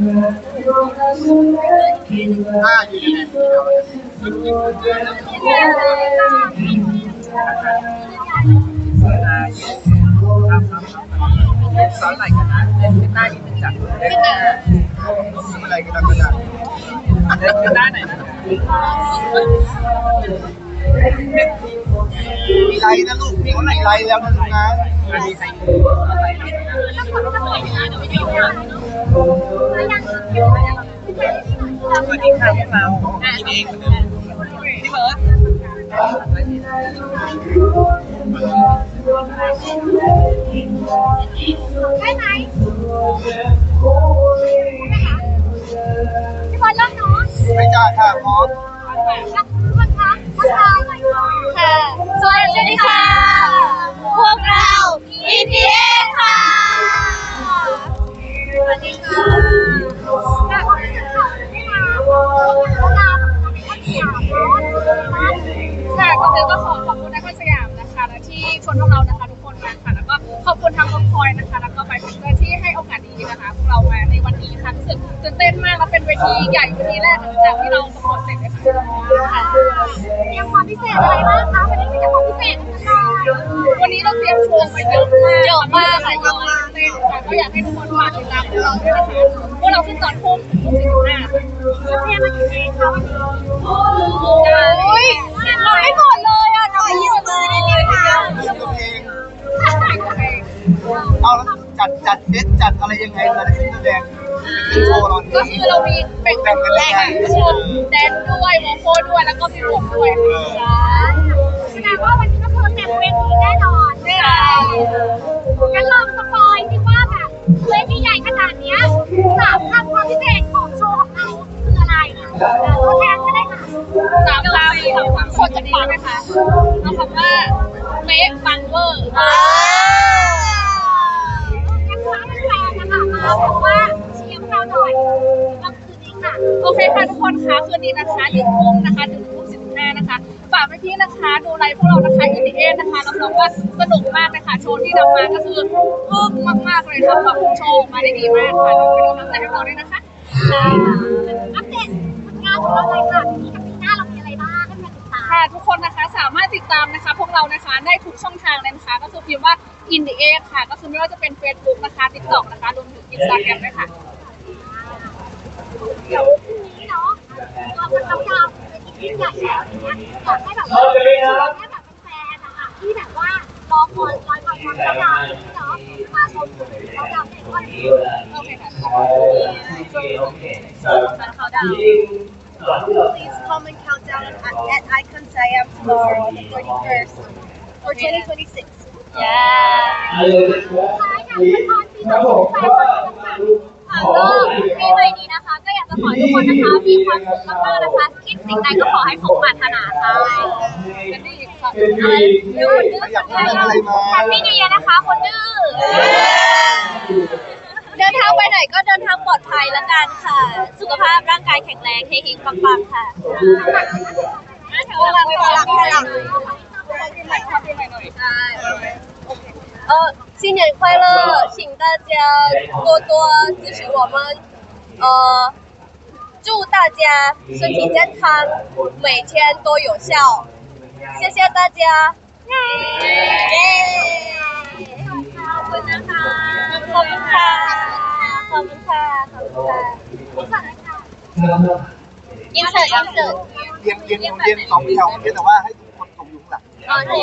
สอนอะไรกันนะเล่นขึ้นได้นิดนึงจ้ะเล่นอะไรกันนะเล่นขึ้นได้ไหนนะ มีไลน์นะลูกมีคนไหนไลน์แล้วนะลูกนะมีใครสวัสดีค่ะพวกเรากินเองเหมือนเดิมพี่เบิร์ดได้ไหมพี่บอลเริ่มเนาะไม่จ้าค่ะพร้อมรักทุกคนคะ ทักทายหน่อยค่ะสวัสดีค่ะ พวกเรา BTS ค่ะสวัสดีค่ะแบบว่าจะขอได้มาพวกเราเป็นคนสยามเนาะค่ะก็คือก็ขอขอบคุณไอคอนสยามนะคะและที่ชวนพวกเรานะคะ ทีใหญ่เวทีแรกหลังจากที่เราปรวดเสร็จเลยค่ะเตรียมความพิเศษอะไรบ้างคะวันนี้มีแต่ความพิเศษทั้งนั้นเลยวันนี้เราเตรียมโชว์มาเยอะมากเยอะมากค่ะเยอะมากเต้นค่ะก็อยากให้ทุกคนฝากติดตามพวกเราด้วยนะคะพวกเราขึ้นตอนทุ่มถึงทุ่มสิบห้าเตรียมมากี่เพลงคะวันนี้โอ้ยเราไม่หมดเลยอะเราไม่หมดเลยเยี่ยเอาแล้วจัดจัดเซตจัดอะไรยังไงเราได้แสดง เป็นโชว์เราก็คือเรามีเป็นแบ่งกันแรกอะก็คือแดนด้วยโมโคด้วยแล้วก็มีวงด้วยค่ะแสดงว่าวันนี้ก็คือเต็มเวทีแน่นอนใช่งั้นลองสปอยสิว่าแบบเวทีใหญ่ขนาดเนี้ยสามคำความพิเศษของโชว์ของเราคืออะไรตัวแทนก็ได้ค่ะสามคำสามคำคนจะดีไหมคะเอาคำว่าเมฟฟันเวอร์ยังฟ้าเป็นแฟนนะคะมาบอกว่าเชียร์เราหน่อยเราคืนนี้ ค่ะโอเคค่ะทุกคนคะคืนนี้นะคะหนึ่งทุ่มนะคะถึงทุ่มสิบห้านะคะฝากพี่ๆนะคะดูไลฟ์พวกเรานะคะอินดิเอนะคะรับรองว่าสนุกมากนะคะโชว์ที่นำมาก็คืออึ้งมากๆเลยค่ะแบบโชว์มาได้ดีมากค่ะเป็นกำลังใจให้เราด้วยนะคะอัปเดตผลงานของเราเลยค่ะปีนี้กับปีหน้าเรามีอะไรบ้างให้แฟนติดตามค่ะทุกคนนะคะสามารถติดตามนะคะ พวกเรานะคะได้ทุกช่องทางเลยนะคะ ก็คือพิมพ์ว่า in the a ค่ะ ก็คือไม่ว่าจะเป็น Facebook นะคะ TikTok นะคะรวมถึง Instagram ด้วยค่ะเดี๋ ทำดาวเป็นอีกใหญ่แล้วเนี่ยอยากให้แบบว่าชวนให้แบบแฟนนะคะที่แบบว่ารอคอยรอคอยความเขาดาวนี้เนาะมาชมเขาดาวในวันนี้โอเคค่ะ Please come and count down at, at Icon Siam tomorrow the 31st for 2026. ท้ายค่ะเป็นตอนปีต่อไปค่ะก็ ขอให้ทุกคนนะคะ มีความสุขมากๆนะคะ คิดสิ่งใดก็ขอให้สมปรารถนาค่ะ กันดีค่ะ อะไรดื้อดื้อสักหน่อยแฮปปี้นิวเยียร์นะคะ คนดื้อ เดินทางไปไหนก็เดินทางปลอดภัยละกันค่ะ สุขภาพร่างกายแข็งแรงเฮงๆปังๆค่ะ แถวหลังไปหลังไปหลังปีใหม่ค่ะปีใหม่หน่อยใช่ 呃，新年快乐！请大家多多支持我们，呃， 祝大家身体健康，每天都有效，谢谢大家。耶！ ขอบคุณนะคะ ขอบคุณค่ะ ขอบคุณค่ะ ขอบคุณค่ะ ขอบคุณค่ะ อินเสิร์ตอินเสิร์ต เรียงเรียงเรียงสองแถวเรียงแต่ว่าให้ทุกคนตกอยู่ข้างหลัง โอเค